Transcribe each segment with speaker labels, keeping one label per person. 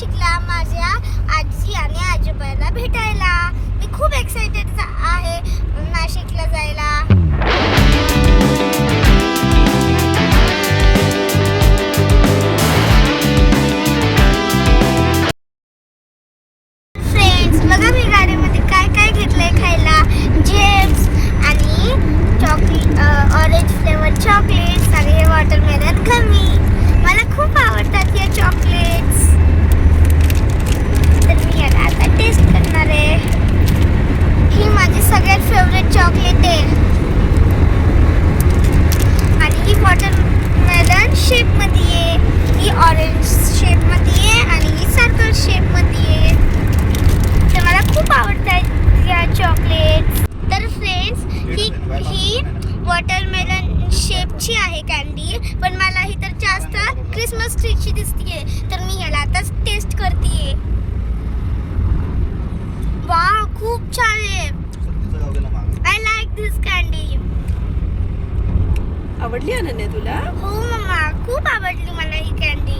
Speaker 1: शिकला माझ्या आजी
Speaker 2: आणि आजोबाला भेटायला. मी खूप एक्सायटेड आहे कॅन्डी पण मला ही तर जास्त क्रिसमस ट्रीची दिसतीये. तर मी याला आताच टेस्ट करते वा खूप छान आहे. आय लाईक धिस कॅन्डी आवडली अनन्या तुला? हो मम्मा. खूप आवडली मला ही कॅन्डी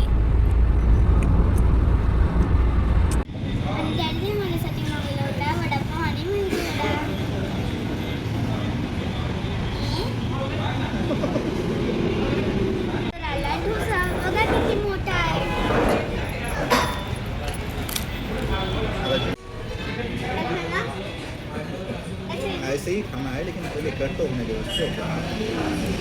Speaker 3: ऐसे ही खाना है लेकिन पहले कट तो होने दो उसको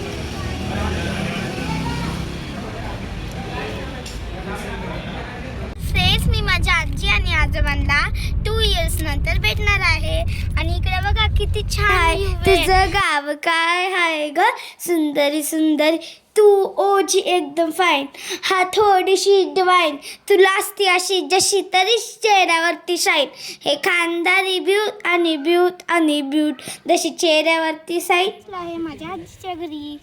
Speaker 2: फ्रेंड्स मी माझ्या आजी आणि आजोबांना टू इयर्स नंतर भेटणार आहे. आणि इकडे बघा किती छान आहे तुझं गाव काय आहे ग? सुंदरी सुंदरी. तू ओजी एकदम फाईन हा थोडीशी डिवाईन तुला असती अशी जशी तरी चेहऱ्यावरती शाईन हे खानदारी ब्यूट आणि ब्यूट आणि ब्यूट जशी चेहऱ्यावरती साईट आहे माझ्या आजीच्या घरी.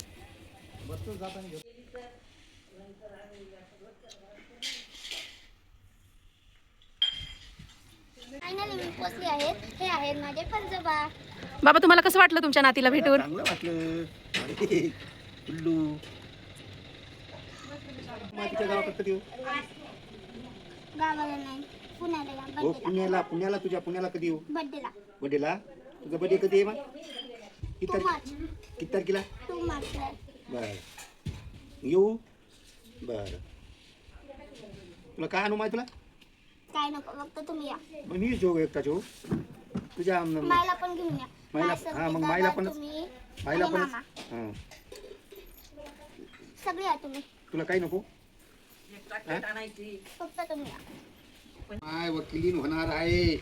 Speaker 2: फायनली मी पोचली आहे. हे आहेत माझे पंजोबा.
Speaker 1: बाबा तुम्हाला कसं वाटलं तुमच्या नातीला भेटून?
Speaker 3: चांगलं वाटलं. अरे पिल्लू मातीच्या गावात कधी येऊ
Speaker 2: गावाला नाही. पुण्याला या.
Speaker 3: हो पुण्याला पुण्याला तुझ्या पुण्याला कधी येऊ
Speaker 2: बड्डेला.
Speaker 3: बर्थडेला तुझा बर्थडे कधी आहे मग? किती
Speaker 2: टू
Speaker 3: तारीख
Speaker 2: मार्च
Speaker 3: किती तारखेला?
Speaker 2: टू मार्चला
Speaker 3: बर. येऊ? बर. तुला काय आणू माहिती तुला?
Speaker 2: काय नको फक्त तुम्ही या.
Speaker 3: मग मीच जेऊ एकटा जेऊ तुझ्या म-
Speaker 2: मायला पण घेऊन या.
Speaker 3: मायला-
Speaker 2: माय
Speaker 3: हा, मग मायला पण-
Speaker 2: तुम्ही
Speaker 3: मायला
Speaker 2: आणि
Speaker 3: पण
Speaker 2: मामा.
Speaker 3: हां.
Speaker 2: सगळे या तुम्ही.
Speaker 3: तुला काही नको?
Speaker 2: फक्त तुम्ही या.
Speaker 3: माय वकिलीन होणार आहे.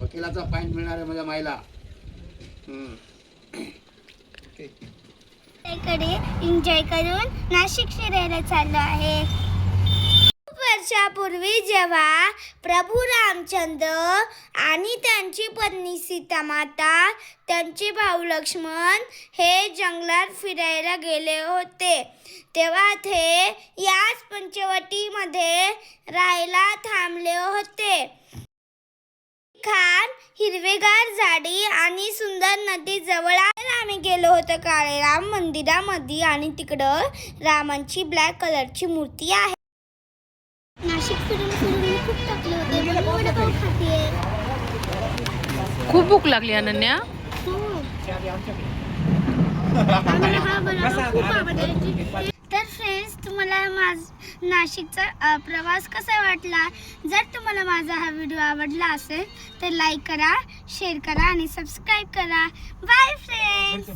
Speaker 3: वकिलाचा फाईन मिळणार आहे माझ्या मायला हम्म. ओके.
Speaker 2: त्याकडे एन्जॉय करून नाशिक फिरायला चाललो आहे. खूप वर्षापूर्वी जेव्हा प्रभू रामचंद्र आणि त्यांची पत्नी सीता माता त्यांचे भाऊ लक्ष्मण हे जंगलात फिरायला गेले होते. तेव्हा ते याच पंचवटीमध्ये राहायला थांबले होते. खान हिरवेगार झाडी आणि सुंदर नदी जवळ आम्ही गेलो होतो. काळेराम मंदिरामध्ये आणि तिकडं रामांची ब्लॅक कलरची मूर्ती आहे. नाशिक फिरून फिरून मी खूप थकले होते. म्हणून वडापाव खाते
Speaker 1: खूप भूक लागली अनन्या.
Speaker 2: हा. वडापाव खूप तुम्हाला माझ नाशिकचा प्रवास कसा वाटला? जर तुम्हाला माझा हा व्हिडिओ आवडला असेल तर लाईक करा शेअर करा आणि सबस्क्राईब करा. Bye friends